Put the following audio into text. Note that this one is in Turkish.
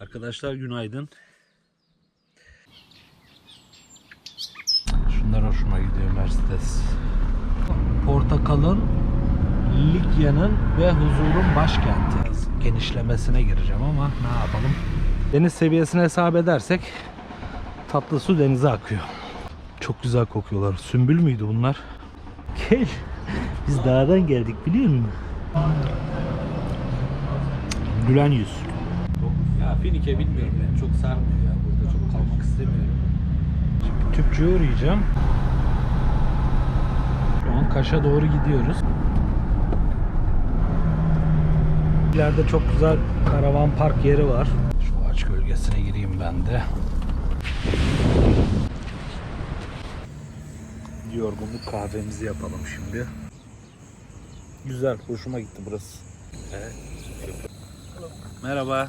Arkadaşlar günaydın. Şunlar hoşuma gidiyor Mercedes. Portakal'ın, Likya'nın ve huzurun başkenti. Genişlemesine gireceğim ama ne yapalım. Deniz seviyesini hesap edersek tatlı su denize akıyor. Çok güzel kokuyorlar. Sümbül müydü bunlar? Gel. Biz dağdan geldik biliyor musun? Gülen yüz. Finike bilmiyorum ben. Çok sarmıyor ya. Burada çok kalmak istemiyorum. Şimdi tüpçüye uğrayacağım. Şu an Kaş'a doğru gidiyoruz. İleride çok güzel karavan park yeri var. Şu ağaç gölgesine gireyim ben de. Yorgunluk kahvemizi yapalım şimdi. Güzel, hoşuma gitti burası. Merhaba.